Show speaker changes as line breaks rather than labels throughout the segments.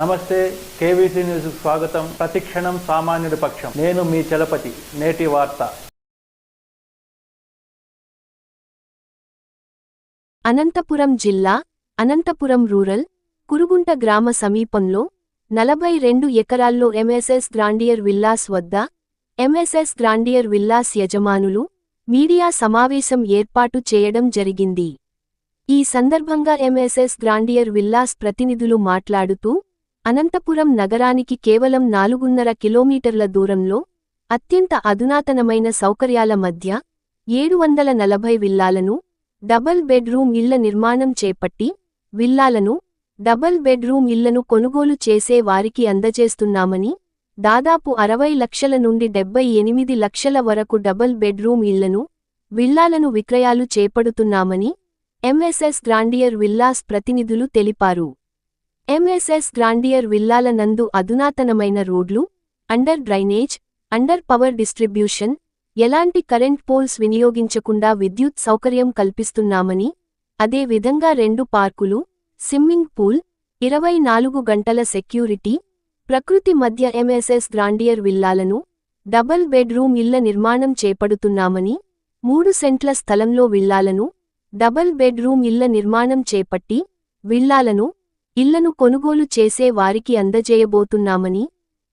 నమస్తే KVC news స్వాగతం. ప్రతిక్షణం సామాన్యుడి పక్షం. నేను మీ చలపతి. నేటి వార్త.
అనంతపురం జిల్లా అనంతపురం రూరల్ కురుగుంట గ్రామ సమీపంలో నలభై రెండు ఎకరాల్లో ఎంఎస్ఎస్ గ్రాండియర్ విల్లాస్ వద్ద ఎంఎస్ఎస్ గ్రాండియర్ విల్లాస్ యజమానులు మీడియా సమావేశం ఏర్పాటు చేయడం జరిగింది. ఈ సందర్భంగా ఎంఎస్ఎస్ గ్రాండియర్ విల్లాస్ ప్రతినిధులు మాట్లాడుతూ అనంతపురం నగరానికి కేవలం నాలుగున్నర కిలోమీటర్ల దూరంలో అత్యంత అధునాతనమైన సౌకర్యాల మధ్య ఏడు వందల నలభై విల్లాలను డబల్ బెడ్రూమ్ ఇళ్ళ నిర్మాణం చేపట్టి విల్లాలను డబల్ బెడ్రూమ్ ఇళ్ళను కొనుగోలు చేసే వారికి అందజేస్తున్నామని దాదాపు అరవై లక్షల నుండి డెబ్బై ఎనిమిది లక్షల వరకు డబల్ బెడ్రూమ్ ఇళ్ళను విల్లాలను విక్రయాలు చేపడుతున్నామని ఎంఎస్ఎస్ గ్రాండియర్ విల్లాస్ ప్రతినిధులు తెలిపారు. ఎంఎస్ఎస్ గ్రాండియర్ విల్లాల నందు అధునాతనమైన రోడ్లు under drainage under power distribution ఎలాంటి కరెంట్ పోల్స్ వినియోగించకుండా విద్యుత్ సౌకర్యం కల్పిస్తున్నామని అదే విధంగా రెండు పార్కులు స్విమ్మింగ్ పూల్ ఇరవై నాలుగు గంటల సెక్యూరిటీ ప్రకృతి మధ్య ఎంఎస్ఎస్ గ్రాండియర్ విల్లాలను డబల్ బెడ్రూమ్ ఇళ్ళ నిర్మాణం చేపడుతున్నామని మూడు సెంట్ల స్థలంలో విల్లాలను డబల్ బెడ్రూమ్ ఇళ్ళ నిర్మాణం చేపట్టి విల్లాలను ఇళ్ళను కొనుగోలు చేసే వారికి అందజేయబోతున్నామని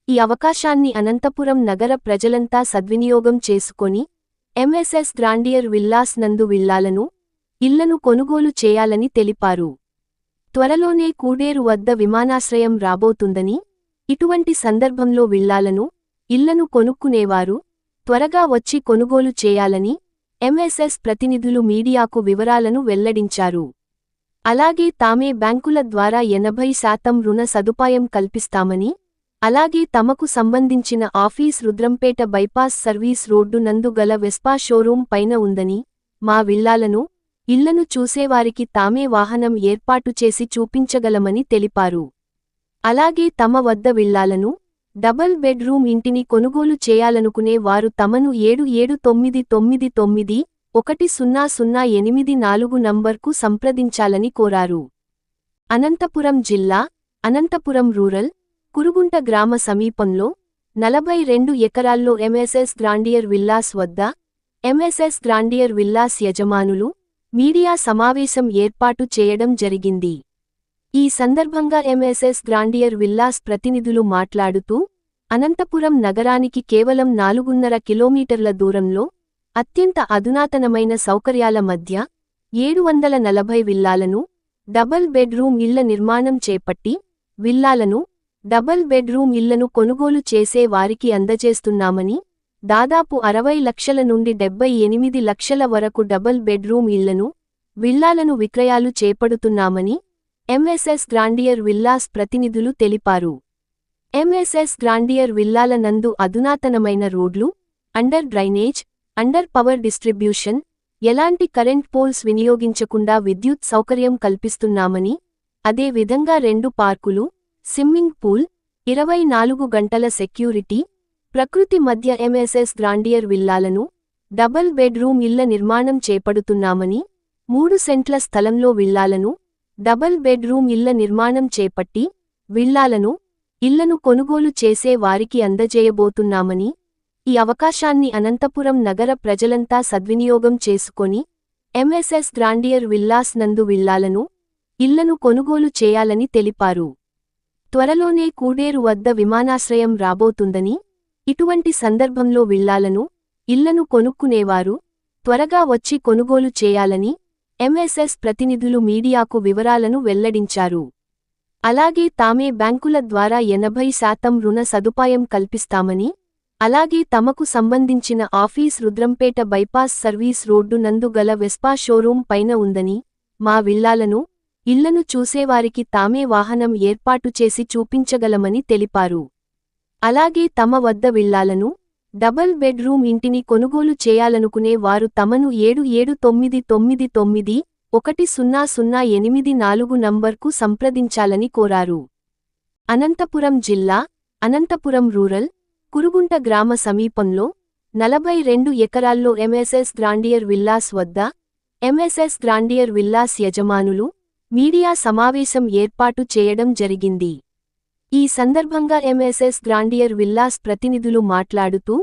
ఈ అవకాశాన్ని అనంతపురం నగర ప్రజలంతా సద్వినియోగం చేసుకొని ఎంఎస్ఎస్ గ్రాండియర్ విల్లాస్ నందు విల్లాలను ఇళ్ళను కొనుగోలు చేయాలని తెలిపారు. త్వరలోనే కూడేరు వద్ద విమానాశ్రయం రాబోతుందని ఇటువంటి సందర్భంలో విల్లాలను ఇళ్ళను కొనుక్కునేవారు త్వరగా వచ్చి కొనుగోలు చేయాలని ఎంఎస్ఎస్ ప్రతినిధులు మీడియాకు వివరాలను వెల్లడించారు. అలాగే తామే బ్యాంకుల ద్వారా ఎనభై శాతం రుణ సదుపాయం కల్పిస్తామని అలాగే తమకు సంబంధించిన office Rudrampeta bypass service road నందు గల వెస్పా షోరూం పైన ఉందని మా విల్లాలను ఇళ్ళను చూసేవారికి తామే వాహనం ఏర్పాటు చేసి చూపించగలమని తెలిపారు. అలాగే తమ వద్ద విల్లాలను డబల్ బెడ్రూమ్ ఇంటిని కొనుగోలు చేయాలనుకునే వారు తమను ఏడు ఏడు తొమ్మిది తొమ్మిది తొమ్మిది ఒకటి సున్నా సున్నా ఎనిమిది నాలుగు నంబర్కు సంప్రదించాలని కోరారు. అనంతపురం జిల్లా అనంతపురం రూరల్ కురుగుంట గ్రామ సమీపంలో నలభై రెండు ఎకరాల్లో ఎంఎస్ఎస్ గ్రాండియర్ విల్లాస్ వద్ద ఎంఎస్ఎస్ గ్రాండియర్ విల్లాస్ యజమానులు మీడియా సమావేశం ఏర్పాటు చేయడం జరిగింది. ఈ సందర్భంగా ఎంఎస్ఎస్ గ్రాండియర్ విల్లాస్ ప్రతినిధులు మాట్లాడుతూ అనంతపురం నగరానికి కేవలం నాలుగున్నర కిలోమీటర్ల దూరంలో అత్యంత అధునాతనమైన సౌకర్యాల మధ్య ఏడు వందల నలభై విల్లాలను డబల్ బెడ్రూమ్ ఇళ్ళ నిర్మాణం చేపట్టి విల్లాలను డబల్ బెడ్రూమ్ ఇళ్ళను కొనుగోలు చేసే వారికి అందజేస్తున్నామని దాదాపు అరవై లక్షల నుండి డెబ్బై ఎనిమిది లక్షల వరకు డబల్ బెడ్రూమ్ ఇళ్ళను విల్లాలను విక్రయాలు చేపడుతున్నామని ఎంఎస్ఎస్ గ్రాండియర్ విల్లాస్ ప్రతినిధులు తెలిపారు. ఎంఎస్ఎస్ గ్రాండియర్ విల్లాల నందు అధునాతనమైన రోడ్లు under drainage under power distribution ఎలాంటి కరెంట్ పోల్స్ వినియోగించకుండా విద్యుత్ సౌకర్యం కల్పిస్తున్నామని అదే విధంగా రెండు పార్కులు స్విమ్మింగ్ పూల్ ఇరవై నాలుగు గంటల సెక్యూరిటీ ప్రకృతి మధ్య ఎంఎస్ఎస్ గ్రాండియర్ విల్లాలను డబల్ బెడ్రూమ్ ఇళ్ళ నిర్మాణం చేపడుతున్నామని మూడు సెంట్ల స్థలంలో విల్లాలను డబల్ బెడ్రూమ్ ఇళ్ళ నిర్మాణం చేపట్టి విల్లాలను ఇళ్ళను కొనుగోలు చేసే వారికి అందజేయబోతున్నామని ఈ అవకాశాన్ని అనంతపురం నగర ప్రజలంతా సద్వినియోగం చేసుకొని ఎంఎస్ఎస్ గ్రాండియర్ విల్లాస్ నందు విల్లాలను ఇళ్ళను కొనుగోలు చేయాలని తెలిపారు. త్వరలోనే కూడేరు వద్ద విమానాశ్రయం రాబోతుందని ఇటువంటి సందర్భంలో విల్లాలను ఇళ్ళను కొనుక్కునేవారు త్వరగా వచ్చి కొనుగోలు చేయాలని ఎంఎస్ఎస్ ప్రతినిధులు మీడియాకు వివరాలను వెల్లడించారు. అలాగే తామే బ్యాంకుల ద్వారా ఎనభై శాతం రుణ సదుపాయం కల్పిస్తామని అలాగే తమకు సంబంధించిన office Rudrampeta bypass service road నందు గల వెస్పా షోరూం పైన ఉందని మా విల్లాలను ఇళ్ళను చూసేవారికి తామే వాహనం ఏర్పాటు చేసి చూపించగలమని తెలిపారు. అలాగే తమ వద్ద విల్లాలను డబల్ బెడ్రూమ్ ఇంటిని కొనుగోలు చేయాలనుకునే వారు తమను ఏడు ఏడు తొమ్మిది తొమ్మిది తొమ్మిది ఒకటి సున్నా సున్నా ఎనిమిది నాలుగు నంబర్కు సంప్రదించాలని కోరారు. అనంతపురం జిల్లా అనంతపురం రూరల్ కురుగుంట గ్రామ సమీపంలో నలభై రెండు ఎకరాల్లో ఎంఎస్ఎస్ గ్రాండియర్ విల్లాస్ వద్ద ఎంఎస్ఎస్ గ్రాండియర్ విల్లాస్ యజమానులు మీడియా సమావేశం ఏర్పాటు చేయడం జరిగింది. ఈ సందర్భంగా ఎంఎస్ఎస్ గ్రాండియర్ విల్లాస్ ప్రతినిధులు మాట్లాడుతూ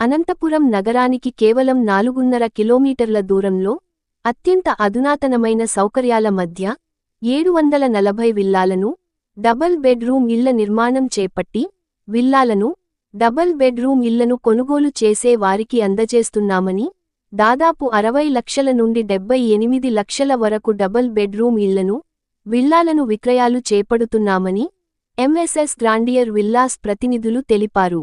అనంతపురం నగరానికి కేవలం నాలుగున్నర కిలోమీటర్ల దూరంలో అత్యంత అధునాతనమైన సౌకర్యాల మధ్య ఏడు వందల నలభై విల్లాలను డబల్ బెడ్రూమ్ ఇళ్ళ నిర్మాణం చేపట్టి విల్లాలను డబల్ బెడ్రూమ్ ఇళ్ళను కొనుగోలు చేసే వారికి అందజేస్తున్నామని దాదాపు అరవై లక్షల నుండి డెబ్బై ఎనిమిది లక్షల వరకు డబల్ బెడ్రూమ్ ఇళ్ళను విల్లాలను విక్రయాలు చేపడుతున్నామని ఎంఎస్ఎస్ గ్రాండియర్ విల్లాస్ ప్రతినిధులు తెలిపారు.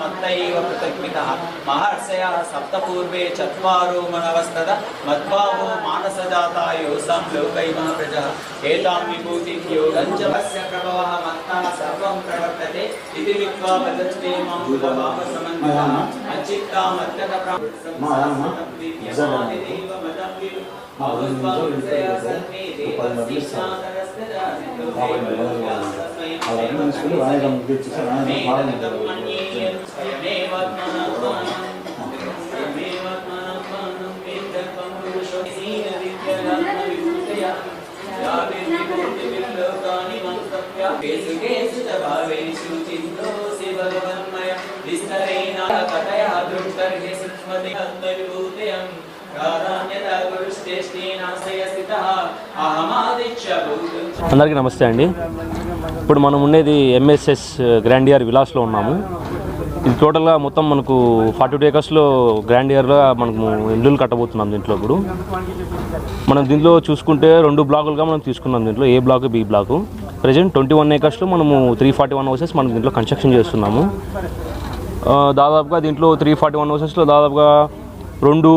తన్నైవ కృతజ్ఞిత మహర్షయ సప్తపూర్వే చత్వారో మనవస్తద మద్భావో మానసజాతాయో సం లోకైమ ప్రజ ఏతాం విభూతి యోగంచవస్య ప్రభవ మత్తా సర్వం ప్రవర్తతే ఇది విత్వా వదస్తే మం భూభావ అచిత్తా మత్తక ప్రాప్తిదేవ
అవన్నీ
అందరికీ నమస్తే అండి. ఇప్పుడు మనం ఉండేది ఎంఎస్ఎస్ గ్రాండియర్ విలాస్లో ఉన్నాము. ఇది టోటల్గా మొత్తం మనకు ఫార్టీ టూ ఏకర్స్లో గ్రాండియర్గా మనము ఇల్లులు కట్టబోతున్నాం దీంట్లో ఇప్పుడు. మనం దీంట్లో చూసుకుంటే రెండు బ్లాకులుగా మనం తీసుకున్నాం దీంట్లో A block B block. Present twenty one ఏకర్స్లో మనము త్రీ ఫార్టీ వన్ హౌసెస్ మనం దీంట్లో కన్స్ట్రక్షన్ చేస్తున్నాము. దాదాపుగా దీంట్లో త్రీ ఫార్టీ వన్ హౌసెస్లో దాదాపుగా రెండు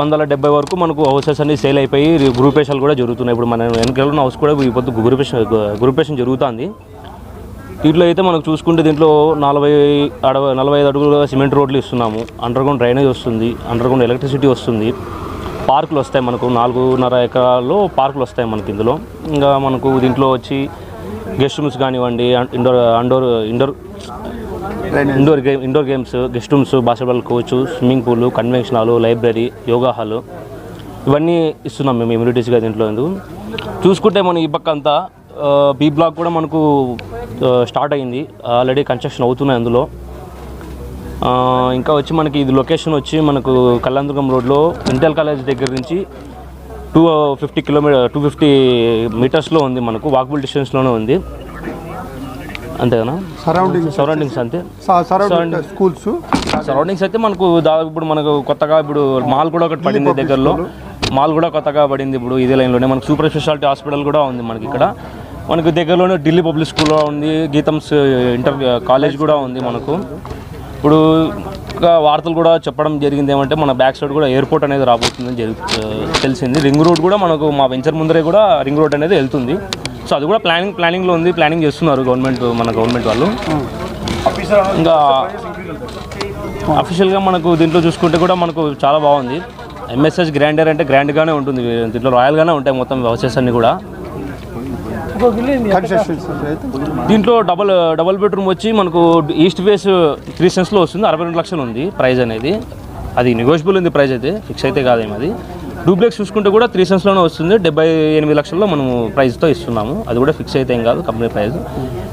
వందల డెబ్బై వరకు మనకు హౌసెస్ అన్ని సేల్ అయిపోయి గ్రూపేషన్లు కూడా జరుగుతున్నాయి. ఇప్పుడు మన వెనకాల హౌస్ కూడా ఈ పొద్దు గ్రూపేషన్ గ్రూపేషన్ జరుగుతుంది. దీంట్లో అయితే మనకు చూసుకుంటే దీంట్లో నలభై అడవ నలభై ఐదు అడుగుల సిమెంట్ రోడ్లు ఇస్తున్నాము. అండర్ గ్రౌండ్ డ్రైనేజ్ వస్తుంది. అండర్ గ్రౌండ్ ఎలక్ట్రిసిటీ వస్తుంది. పార్కులు వస్తాయి మనకు. నాలుగున్నర ఎకరాల్లో పార్కులు వస్తాయి మనకి ఇందులో. ఇంకా మనకు దీంట్లో వచ్చి గెస్ట్ రూమ్స్ కానివ్వండి indoor outdoor indoor indoor game indoor games guest rooms basketball coach swimming pool convention hall library yoga hall ఇవన్నీ ఇస్తున్నాం మేము ఇమ్యూనిటీస్గా దీంట్లో. ఎందుకు చూసుకుంటే మనం ఈ పక్క అంతా బి బ్లాక్ కూడా మనకు స్టార్ట్ అయింది. ఆల్రెడీ కన్స్ట్రక్షన్ అవుతున్నాయి అందులో. ఇంకా వచ్చి మనకి ఇది లొకేషన్ వచ్చి మనకు కళ్యాణదుర్గం రోడ్లో ఇంటెల్ కాలేజ్ దగ్గర నుంచి two fifty kilometer two fifty మీటర్స్లో ఉంది మనకు వాకబుల్ డిస్టెన్స్లోనే ఉంది. అంతేనా?
సరౌండింగ్
సరౌండింగ్స్ అంతే.
సరౌండింగ్ స్కూల్స్
సరౌండింగ్స్ అయితే మనకు దాదాపు ఇప్పుడు మనకు కొత్తగా ఇప్పుడు మాల్ కూడా ఒకటి పడింది దగ్గరలో. మాల్ కూడా కొత్తగా పడింది ఇప్పుడు ఇదే లైన్లోనే మనకు సూపర్ స్పెషాలిటీ హాస్పిటల్ కూడా ఉంది మనకి ఇక్కడ. మనకు దగ్గరలోనే ఢిల్లీ పబ్లిక్ స్కూల్లో ఉంది గీతమ్స్ ఇంటర్ కాలేజ్ కూడా ఉంది మనకు. ఇప్పుడు ఇంకా వార్తలు కూడా చెప్పడం జరిగింది ఏమంటే మన బ్యాక్ సైడ్ కూడా ఎయిర్పోర్ట్ అనేది రాబోతుందని తెలిసింది. రింగ్ రోడ్ కూడా మనకు మా వెంచర్ ముందరే కూడా రింగ్ రోడ్ అనేది వెళ్తుంది. సో అది కూడా ప్లానింగ్ ప్లానింగ్లో ఉంది ప్లానింగ్ చేస్తున్నారు గవర్నమెంట్ మన గవర్నమెంట్ వాళ్ళు. ఇంకా అఫీషియల్గా మనకు దీంట్లో చూసుకుంటే కూడా మనకు చాలా బాగుంది. ఎంఎస్ఎస్ గ్రాండర్ అంటే గ్రాండ్గానే ఉంటుంది దీంట్లో రాయల్గానే ఉంటాయి మొత్తం హౌసెస్ అన్నీ కూడా.
కన్స్ట్రక్షన్స్
దీంట్లో డబల్ డబల్ బెడ్రూమ్ వచ్చి మనకు ఈస్ట్ ఫేస్ త్రీ సెన్స్లో వస్తుంది. అరవై రెండు లక్షలు ఉంది ప్రైస్ అనేది. అది నెగోషియబుల్ ఉంది ప్రైస్ అయితే. ఫిక్స్ అయితే కాదేమో అది. డూప్లెక్స్ చూసుకుంటే కూడా త్రీ సెన్స్లోనే వస్తుంది. డెబ్బై ఎనిమిది లక్షల్లో మనం ప్రైస్తో ఇస్తున్నాము. అది కూడా ఫిక్స్ అయితే ఏం కాదు కంపెనీ ప్రైస్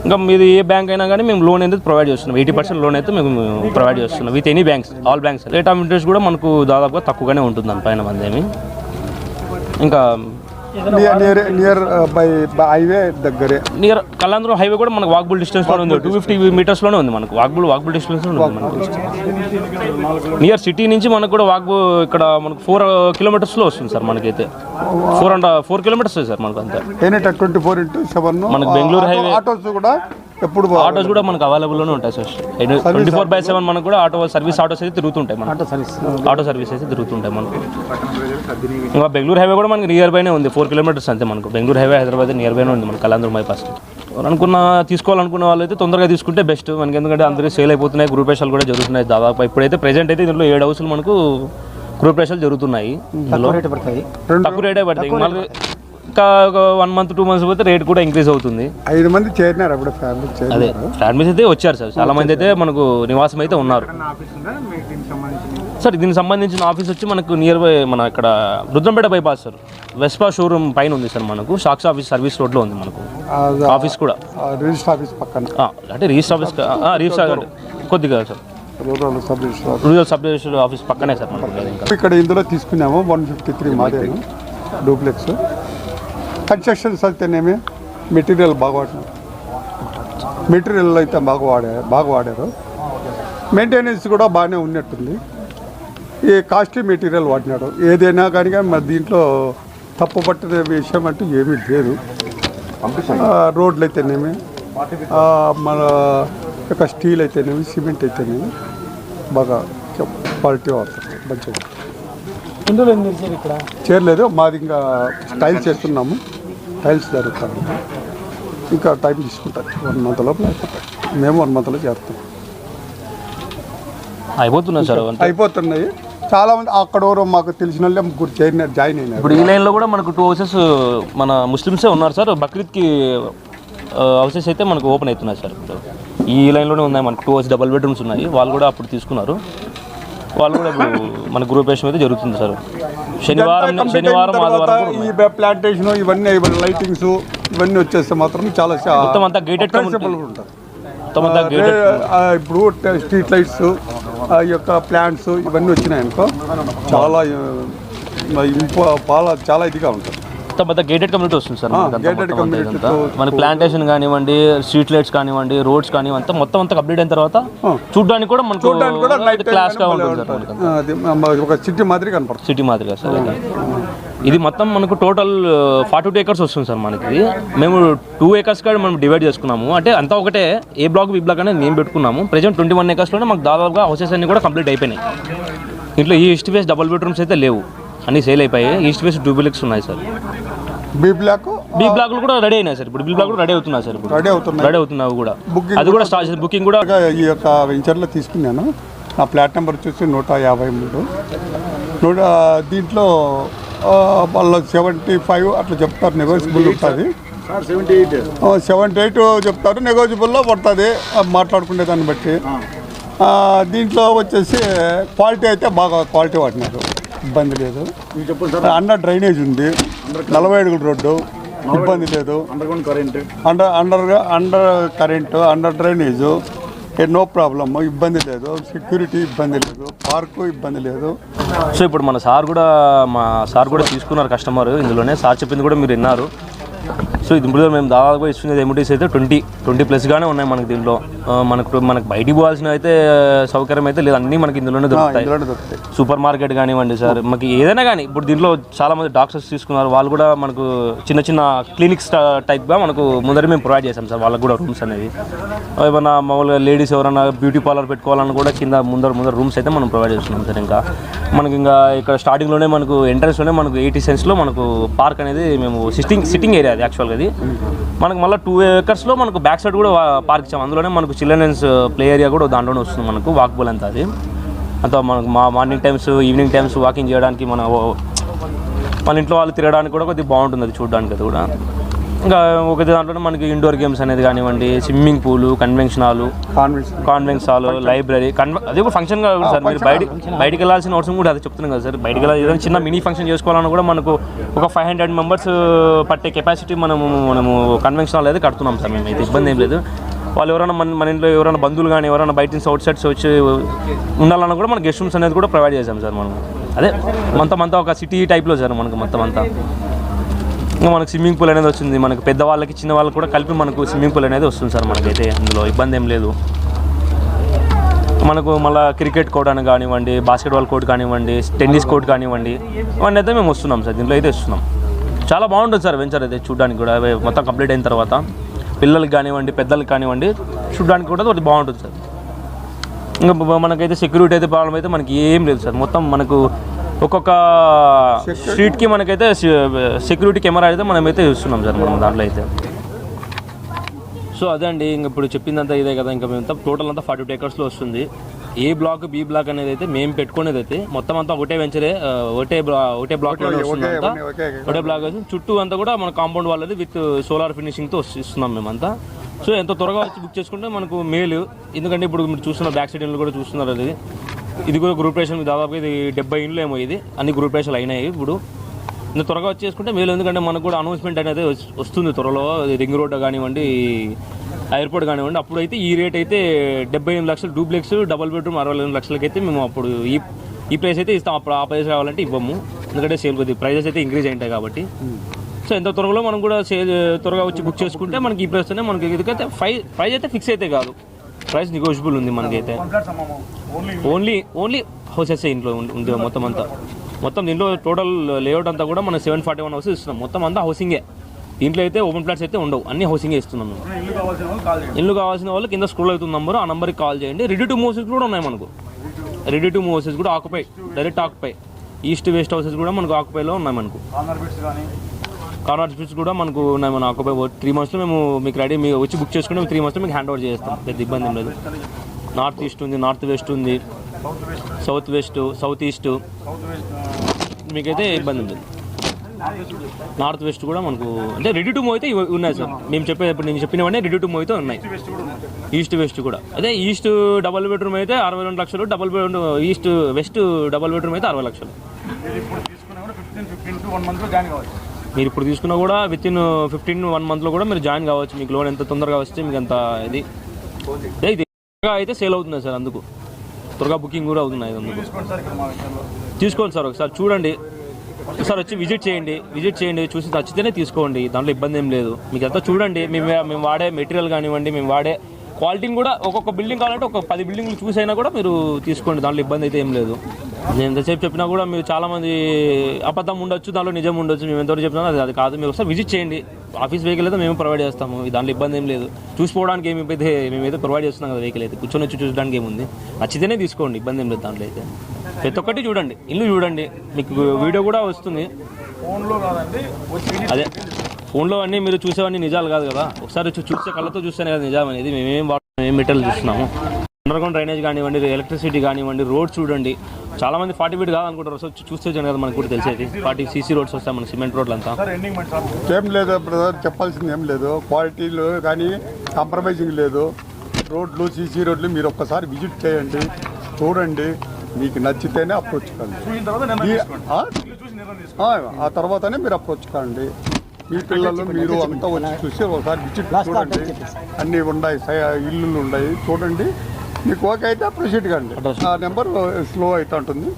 ఇంకా మీది ఏ బ్యాంక్ అయినా కానీ మేము లోన్ అనేది ప్రొవైడ్ చేస్తున్నాం. ఎయిటీ పర్సెంట్ లోన్ అయితే మేము ప్రొవైడ్ చేస్తున్నాం. With any banks all banks rate of interest కూడా మనకు దాదాపుగా తక్కువగానే ఉంటుంది దానిపైన మందేమి. ఇంకా
near near near by by highway దగ్గరే.
నియర్ కళ్యాణదుర్గం హైవే కూడా మనకు వాక్బుల్ డిస్టెన్స్లో ఉంది. టూ ఫిఫ్టీ మీటర్స్లోనే ఉంది మనకు. వాక్బుల్ వాక్బుల్ డిస్టెన్స్లో ఉంది మనకు. నియర్ సిటీ నుంచి మనకు కూడా వాక్బు ఇక్కడ మనకు ఫోర్ కిలోమీటర్స్లో వస్తుంది సార్ మనకైతే. Four and four kilometers sir మనకు అంతే.
ట్వంటీ ఫోర్ ఇంటూ సెవెన్
మనకు బెంగళూరు highway-
ఆటోస్ కూడా ఎప్పుడు
ఆటోస్ కూడా మనకు అవైలబుల్లోనే ఉంటాయి sir. Twenty four by seven మనకు కూడా ఆటో సర్వీస్ ఆటోస్ అయితే తిరుగుతుంటాయి మనకు.
ఆటో సర్వీస్
ఆటో సర్వీస్ అయితే తిరుగుతుంటాయి మనకు. ఇంకా బెంగళూరు హైవే కూడా మనకి నియర్ బైనే ఉంది. ఫోర్ కిలోమీటర్స్ అంతే మనకు. బెంగళూరు హైవే హైదరాబాద్ నియర్ బైనే ఉంది మనకు కళ్యాణ్ బైపాస్ అనుకున్న తీసుకోవాలనుకున్న వాళ్ళు అయితే తొందరగా తీసుకుంటే బెస్ట్ మనకి ఎందుకంటే అందరూ సేల్ అయిపోతున్నాయి గ్రూప్ రేషాలు కూడా జరుగుతున్నాయి దాదాపు. ఇప్పుడైతే ప్రెజెంట్ అయితే దీంట్లో ఏడు హౌసులు మనకు గ్రూప్ రేషాలు జరుగుతున్నాయి. ఇందులో తక్కువ రేటే పడతాయి. వన్ మంత్ టూ మంత్స్ పోతే రేట్ కూడా ఇంక్రీజ్ అవుతుంది.
ఐదు మంది చేరినారు అప్పుడు ఫ్యామిలీ
అదే ఫ్యామిలీస్ అయితే వచ్చారు సార్. చాలా మంది అయితే మనకు నివాసం అయితే ఉన్నారు. సార్ దీనికి సంబంధించిన ఆఫీస్ వచ్చి మనకు నియర్ బై మన ఇక్కడ Rudrampeta bypass sir. Vespa showroom పైన ఉంది సార్ మనకు. సాక్షి ఆఫీస్ సర్వీస్ రోడ్లో ఉంది మనకు. ఆఫీస్ కూడా.
రిజిస్టర్ ఆఫీస్ పక్కన.
అంటే రిజిస్టర్ ఆఫీస్ రిజిస్టర్ కొద్దిగా sir.
Rural sub register
rural sub register office పక్కనే సార్
ఇక్కడ ఇందులో తీసుకున్నాము వన్ ఫిఫ్టీ త్రీ మాదేను. డూప్లెక్స్ కన్స్ట్రక్షన్స్ అయితేనేమి మెటీరియల్ బాగా వాడినారు మెటీరియల్ అయితే బాగా వాడా బాగా వాడారు. మెయింటెనెన్స్ కూడా బాగానే ఉన్నట్టుంది. ఈ కాస్ట్లీ మెటీరియల్ వాడినాడు. ఏదైనా కానీ మరి దీంట్లో తప్పు పట్టిన విషయం అంటూ ఏమీ లేదు. రోడ్లు అయితేనేమి ఆ, మన యొక్క స్టీల్ అయితేనేమి సిమెంట్ అయితేనేమి బాగా క్వాలిటీ వాడుతుంది మంచిగా చేరలేదు. మాది ఇంకా టైల్స్ చేస్తున్నాము. టైల్స్ జరుగుతాము ఇంకా టైం తీసుకుంటుంది వన్ మంత్ లోపల అయిపోతాయి. మేము వన్ మంత్లో చేస్తాం
అయిపోతున్నారు సార్
అయిపోతున్నాయి. చాలా మంది అక్కడ ఎవరో మాకు తెలిసిన వాళ్ళే ముగ్గురు చేరినారు జాయిన్ అయినారు.
ఇప్పుడు ఈ లైన్లో కూడా మనకు టూ హౌసెస్ మన ముస్లిమ్సే ఉన్నారు సార్. బక్రీద్కి హౌసెస్ అయితే మనకు ఓపెన్ అవుతున్నాయి సార్ ఇప్పుడు. ఈ లైన్లోనే ఉన్నాయి మనకు. టూ హౌస్ డబల్ బెడ్రూమ్స్ ఉన్నాయి. వాళ్ళు కూడా అప్పుడు తీసుకున్నారు. వాళ్ళు కూడా ఇప్పుడు మన గ్రూప్ వేషం అయితే జరుగుతుంది సార్. శనివారం శనివారం ఆదివారం.
ఈ ప్లాంటేషన్ ఇవన్నీ లైటింగ్స్ ఇవన్నీ వచ్చేస్తే మాత్రం చాలా
మొత్తం అంతా మొత్తం
ఆ, ఇప్పుడు స్ట్రీట్ లైట్స్ ఆ యొక్క ప్లాంట్స్ ఇవన్నీ వచ్చినాయి అనుకో చాలా చాలా ఇదిగా ఉంటుంది
మొత్తం అంతా గేటెడ్ కమ్యూనిటీ వస్తుంది సార్ మన ప్లాంటేషన్ కానివ్వండి స్ట్రీట్ లైట్స్ కానివ్వండి రోడ్స్ కానివ్వండి అంతా మొత్తం అంతా కంప్లీట్ అయిన తర్వాత చూడడానికి కూడా మనకు
చూడడానికి కూడా నైట్
క్లాస్గా ఉంటుంది
ఒక సిటీ మాదిరి కనపడుతుంది.
సిటీ మాదిరిగా సార్ ఇది. మొత్తం మనకు టోటల్ ఫార్టీ టూ ఏకర్స్ వస్తుంది సార్ మనకి. మేము టూ ఏకర్స్ కూడా మనం డివైడ్ చేసుకున్నాము. అంటే అంతా ఒకటే ఏ బ్లాక్ బి బ్లాక్ అనేది మేము పెట్టుకున్నాము. ప్రజెంట్ ట్వంటీ వన్ ఏకర్స్లోనే మాకు దాదాపుగా హౌసెస్ అన్ని కూడా కంప్లీట్ అయిపోయినాయి. ఇంట్లో ఈ ఈస్ట్ ఫేస్ డబుల్ బెడ్రూమ్స్ అయితే లేవు. అన్ని సేల్ అయిపోయాయి. ఈస్ట్ ఫేస్ డూబిలిక్స్ ఉన్నాయి సార్.
బీ బ్లాక్
బీ బ్లాక్లు కూడా రెడీ అయినాయి సార్. ఇప్పుడు బీ బ్లాక్ కూడా రెడీ అవుతున్నాయి సార్ ఇప్పుడు.
రెడీ అవుతున్నాయి.
రెడీ అవుతున్నావు కూడా.
Booking
అది కూడా స్టార్ట్ బుకింగ్ కూడా
ఈ యొక్క వెంచర్లో తీసుకున్నాను. నా ప్లాట్ నెంబర్ వచ్చేసి నూట యాభై మూడు. నూట దీంట్లో వాళ్ళు సెవెంటీ ఫైవ్ అట్లా చెప్తారు. నెగోషియబుల్ ఉంటుంది. సెవెంటీ ఎయిట్ చెప్తారు. నెగోషియబుల్లో పడుతుంది. మాట్లాడుకునే దాన్ని బట్టి. ఆ, దీంట్లో వచ్చేసి క్వాలిటీ అయితే బాగా క్వాలిటీ వాడినారు. ఇబ్బంది లేదు. అండర్ డ్రైనేజ్ ఉంది. నలభై అడుగుల రోడ్డు. ఇబ్బంది లేదు. Under under under current under drainage no problem ఇబ్బంది లేదు. సెక్యూరిటీ ఇబ్బంది లేదు. పార్కు ఇబ్బంది లేదు.
సో ఇప్పుడు మన సార్ కూడా మా సార్ కూడా తీసుకున్నారు కస్టమర్. ఇందులోనే సార్ చెప్పింది కూడా మీరు విన్నారు. సో ఇది ఇప్పుడు మేము దాదాపుగా ఇస్తున్నది ఎమిటీస్ అయితే ట్వంటీ ట్వంటీ ప్లస్గానే ఉన్నాయి మనకి దీంట్లో. మనకు మనకు బయటికి పోవాల్సిన అయితే సౌకర్యం అయితే లేదు. అన్నీ మనకి ఇందులోనే దొరుకుతాయి. సూపర్ మార్కెట్ కానివ్వండి సార్. మనకి ఏదైనా కానీ ఇప్పుడు దీంట్లో చాలా మంది డాక్టర్స్ తీసుకున్నారు. వాళ్ళు కూడా మనకు చిన్న చిన్న క్లినిక్స్ టైప్గా మనకు ముందర మేము ప్రొవైడ్ చేసాం సార్. వాళ్ళకి కూడా రూమ్స్ అనేవి. ఏమన్నా మామూలుగా లేడీస్ ఎవరైనా బ్యూటీ పార్లర్ పెట్టుకోవాలన్నా కూడా కింద ముందర ముందర రూమ్స్ అయితే మనం ప్రొవైడ్ చేస్తున్నాం సార్ ఇంకా. మనకి ఇంకా ఇక్కడ స్టార్టింగ్లోనే మనకు ఎంట్రన్స్లోనే మనకు ఎయిటీ సెన్స్లో మనకు పార్క్ అనేది మేము సిట్టింగ్ సిట్టింగ్ ఏరియా అది యాక్చువల్గా ఉంటుంది మనకు మళ్ళీ టూ ఏకర్స్లో మనకు బ్యాక్ సైడ్ కూడా పార్క్ ఇచ్చాము అందులోనే మనకు చిల్డ్రన్స్ ప్లే ఏరియా కూడా దాంట్లోనే వస్తుంది మనకు వాక్బుల్ అంతా అది. అంతా మనకు మా morning times evening times walking చేయడానికి మన మన ఇంట్లో వాళ్ళు తిరగడానికి కూడా కొద్దిగా బాగుంటుంది అది చూడడానికి అది కూడా. ఇంకా ఒక దాంట్లోనే మనకి ఇండోర్ గేమ్స్ అనేది కానివ్వండి swimming pool convention hall
convention
hall library అది కూడా ఫంక్షన్ కాదు సార్ మీరు బయట బయటికి వెళ్ళాల్సిన అవసరం కూడా అది చెప్తున్నాం కదా సార్. బయటికి వెళ్ళాలి ఏదైనా చిన్న మినీ ఫంక్షన్ చేసుకోవాలన్నా కూడా మనకు ఒక ఫైవ్ హండ్రెడ్ మెంబర్స్ పట్టే కెపాసిటీ మనము మనము కన్వెన్షన్ హాల్ అయితే కడుతున్నాం సార్ మేము. అయితే ఇబ్బంది ఏం లేదు. వాళ్ళు ఎవరైనా మన మన ఇంట్లో ఎవరైనా బంధువులు కానీ ఎవరైనా బయట నుంచి అవుట్ సైడ్స్ వచ్చి ఉండాలన్నా కూడా మన గెస్ట్ రూమ్స్ అనేది కూడా ప్రొవైడ్ చేసాం సార్ మనం. అదే మొత్తం అంతా ఒక సిటీ టైప్లో సార్ మనకు మొత్తం అంతా. మనకు స్విమ్మింగ్ పూల్ అనేది వచ్చింది. మనకు పెద్దవాళ్ళకి చిన్న వాళ్ళకి కూడా కలిపి మనకు స్విమ్మింగ్ పూల్ అనేది వస్తుంది సార్ మనకైతే. అందులో ఇబ్బంది ఏం లేదు. మనకు మళ్ళీ క్రికెట్ కోర్ట్ అని కానివ్వండి బాస్కెట్బాల్ కోర్ట్ కానివ్వండి టెన్నిస్ కోర్ట్ కానివ్వండి ఇవన్నీ అయితే మేము వస్తున్నాం సార్. దీంట్లో అయితే వస్తున్నాం. చాలా బాగుంటుంది సార్ వెంచర్ అయితే చూడడానికి కూడా. మొత్తం కంప్లీట్ అయిన తర్వాత పిల్లలకి కానివ్వండి పెద్దలకి కానివ్వండి చూడడానికి కూడా అది బాగుంటుంది సార్. ఇంకా మనకైతే సెక్యూరిటీ అయితే ప్రాబ్లం అయితే మనకి ఏం లేదు సార్. మొత్తం మనకు ఒక్కొక్క స్ట్రీట్కి మనకైతే సెక్యూరిటీ కెమెరా అయితే మనమైతే చూస్తున్నాం సార్ మనం దాంట్లో అయితే. సో అదే అండి ఇంక ఇప్పుడు చెప్పిందంతా ఇదే కదా ఇంకా మేము టోటల్ అంతా ఫార్టీ టూ ఎకర్స్లో వస్తుంది. ఏ బ్లాక్ బి బ్లాక్ అనేది అయితే మేము పెట్టుకునేది అయితే మొత్తం అంతా ఒకటే వెంచరే ఒకటే ఒకటే బ్లాక్ ఒకటే బ్లాక్ చుట్టూ అంతా కూడా మన కాంపౌండ్ వాళ్ళది విత్ సోలార్ ఫినిషింగ్తో ఇస్తున్నాం మేమంతా. సో ఎంత త్వరగా వచ్చి బుక్ చేసుకుంటే మనకు మేలు ఎందుకంటే ఇప్పుడు మీరు చూస్తున్న బ్యాక్ సైడ్ ఇండ్లు కూడా చూస్తున్నారు అది. ఇది కూడా గ్రూప్ రేషన్ దాదాపుగా ఇది డెబ్బై ఇండ్లు ఏమో ఇది. అన్ని గ్రూప్ రేషన్లు అయినాయి ఇప్పుడు. ఇంత త్వరగా వచ్చేసుకుంటే మేలు ఎందుకంటే మనకు కూడా అనౌన్స్మెంట్ అనేది వస్తుంది త్వరలో. రింగ్ రోడ్ కానివ్వండి ఎయిర్పోర్ట్ కానివ్వండి అప్పుడు అయితే ఈ రేట్ అయితే డెబ్బై ఎనిమిది లక్షలు డూప్లెక్స్ డబల్ బెడ్రూమ్ అరవై ఎనిమిది లక్షలకి అయితే మేము అప్పుడు ఈ ఈ ప్రైస్ అయితే ఇస్తాం. అప్పుడు ఆ ప్రైస్ కావాలంటే ఇవ్వము. ఎందుకంటే సేల్ కొద్ది ప్రైజెస్ అయితే ఇంక్రీజ్ అయింటాయి కాబట్టి. Hmm. సో ఎంత త్వరలో మనం కూడా సేల్ త్వరగా వచ్చి బుక్ చేసుకుంటే మనకి ఈ ప్రైస్తోనే మనకి ఎందుకైతే ప్రైస్ ప్రైస్ అయితే ఫిక్స్ అయితే కాదు. ప్రైస్ నెగోషియబుల్ ఉంది మనకైతే. ఓన్లీ ఓన్లీ హౌసెస్ ఇంట్లో ఉంది- మొత్తం అంతా. మొత్తం దీంట్లో టోటల్ లేఅవుట్ అంతా కూడా మనం సెవెన్ ఫార్టీ వన్ హౌసెస్ ఇస్తున్నాం. మొత్తం అంతా హౌసింగే దీంట్లో అయితే ఓపెన్ ప్లాట్స్ అయితే ఉండవు. అన్ని హౌసింగే ఇస్తున్నాం మేము. ఇల్లు కావాల్సిన వాళ్ళు కింద స్క్రోల్ అవుతున్న నంబర్ ఆ నెంబర్కి కాల్ చేయండి. రెడీ టు మూవ్ కూడా ఉన్నాయి మనకు. రెడీ టు మూవ్ హౌసెస్ కూడా ఆకుపై డైరెక్ట్ ఆకుపై ఈస్ట్ వెస్ట్ హౌసెస్ కూడా మనకు ఆకుపైలో ఉన్నాయి మనకు. కార్నర్ స్పీట్స్ కూడా మనకు ఉన్నాయి మన ఆకుపై త్రీ మంత్స్లో మేము మీకు రెడీ మీరు వచ్చి బుక్ చేసుకుంటే త్రీ మంత్స్లో మీకు హ్యాండ్ ఓవర్ చేస్తాం. పెద్ద ఇబ్బంది ఏం లేదు. నార్త్ ఈస్ట్ ఉంది నార్త్ వెస్ట్ ఉంది సౌత్ వెస్ట్ సౌత్ ఈస్ట్ మీకైతే ఇబ్బంది ఉంది నార్త్ వెస్ట్ కూడా మనకు అంటే రెడీ టు మూవ్ అయితే ఉన్నాయి సార్. మేము చెప్పేటప్పుడు నేను చెప్పినవన్నీ రెడీ టు మూవ్ అయితే ఉన్నాయి. ఈస్ట్ వెస్ట్ కూడా. అదే ఈస్ట్ డబల్ బెడ్రూమ్ అయితే అరవై రెండు లక్షలు double bedroom east west double bedroom అయితే అరవై లక్షలు. మీరు ఇప్పుడు తీసుకున్నా కూడా విత్ ఇన్ ఫిఫ్టీన్ వన్ మంత్లో కూడా మీరు జాయిన్ కావచ్చు. మీకు లోన్ ఎంత తొందరగా వస్తే మీకు అంత ఇది. త్వరగా అయితే సేల్ అవుతుంది సార్ అందుకు. త్వరగా బుకింగ్ కూడా అవుతున్నాయి అందుకు. తీసుకోండి సార్ ఒకసారి చూడండి. ఒకసారి వచ్చి విజిట్ చేయండి. విజిట్ చేయండి. చూసి నచ్చితేనే తీసుకోండి. దాంట్లో ఇబ్బంది ఏం లేదు. మీకు అంతా చూడండి. మేము మేము వాడే మెటీరియల్ కానివ్వండి మేము వాడే క్వాలిటీని కూడా ఒక్కొక్క బిల్డింగ్ కావాలంటే ఒక పది బిల్డింగ్లు చూసైనా కూడా మీరు తీసుకోండి. దాంట్లో ఇబ్బంది అయితే ఏం లేదు. నేను ఎంతసేపు చెప్పినా కూడా మీరు చాలామంది అబద్ధం ఉండొచ్చు దాంట్లో నిజం ఉండొచ్చు మేము ఎంతవరకు చెప్పినా అది అది కాదు. మీరు ఒకసారి విజిట్ చేయండి. ఆఫీస్ వెహికల్ అయితే మేము ప్రొవైడ్ చేస్తాము. దాంట్లో ఇబ్బంది ఏం లేదు. చూసుకోవడానికి ఏమి అయితే మేమైతే ప్రొవైడ్ చేస్తున్నాం కదా వెహికల్ అయితే. కూర్చొని వచ్చి చూడడానికి ఏముంది? నచ్చితేనే తీసుకోండి. ఇబ్బంది ఏం లేదు దాంట్లో అయితే. ప్రతి ఒక్కటి చూడండి. ఇల్లు చూడండి. మీకు వీడియో కూడా వస్తుంది. అదే. ఫోన్లో అన్నీ మీరు చూసేవన్నీ నిజాలు కాదు కదా. ఒకసారి చూస్తే కళ్ళతో చూస్తేనే కదా నిజం అనేది. మేమేం వాడుతున్నాం ఏం మెటీరియల్ చూస్తున్నాము. అండర్గ్రౌండ్ డ్రైనేజ్ కానివ్వండి ఎలక్ట్రిసిటీ కానివ్వండి రోడ్ చూడండి. చాలా మంది ఫార్టీ ఫీట్ కాదనుకుంటారు సో వచ్చి చూస్తే కదా మనకు కూడా తెలిసేది. ఫార్టీ సీసీ రోడ్స్ వస్తాయి మన సిమెంట్ రోడ్లు అంతా
ఏం లేదు బ్రదర్ చెప్పాల్సింది ఏం లేదు. క్వాలిటీలు కానీ కాంప్రమైజింగ్ లేదు. రోడ్లు సీసీ రోడ్లు మీరు ఒక్కసారి విజిట్ చేయండి చూడండి. మీకు నచ్చితేనే అప్రోచ్ కండి ఆ? తర్వాతనే మీరు అప్రోచ్ కండి మీ పిల్లలు మీరు అంతా వచ్చి చూసి ఒకసారి విజిట్ చూడండి. అన్నీ ఉన్నాయి సై- ఇల్లులు ఉన్నాయి. చూడండి. మీకు ఓకే అయితే ప్రొసీడ్ కండి ఆ నెంబర్ స్లో అవుతూ ఉంటుంది.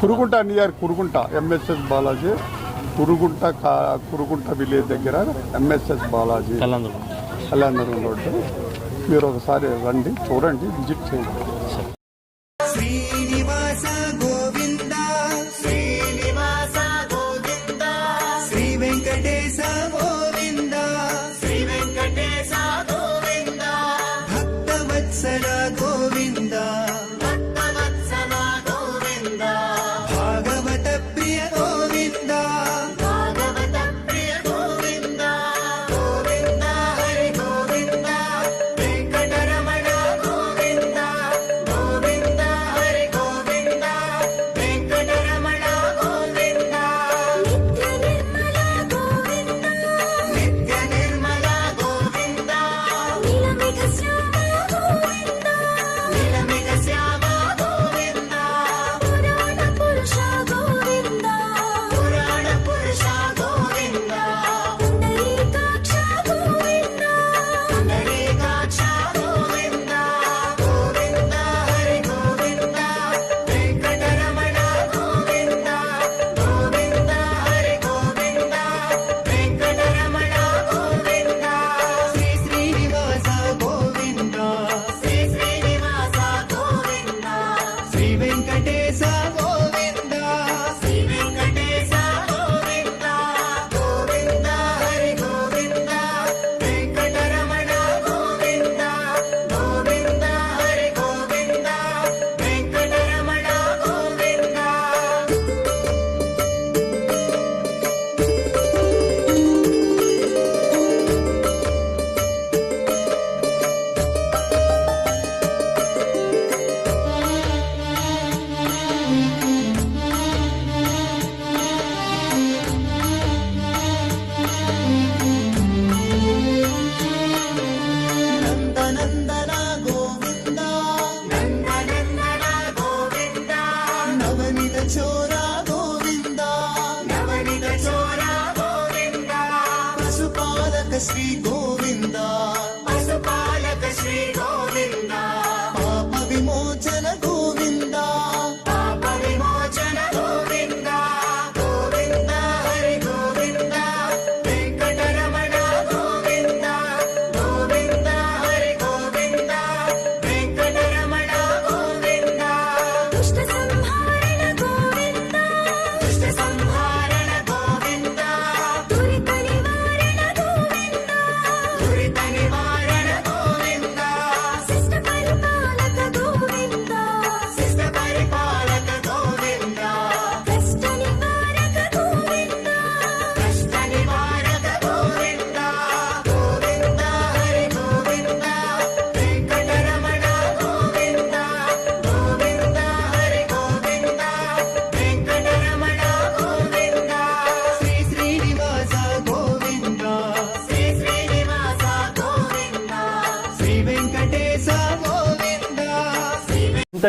Kurugunta near Kurugunta MSS Balaji. Kurugunta కా- కురుగుంట విలేజ్ దగ్గర ఎంఎస్ఎస్ బాలాజీ. కళ్యాణం రోడ్డు. మీరు ఒకసారి రండి చూడండి విజిట్ చేయండి.
శ్రీనివాస to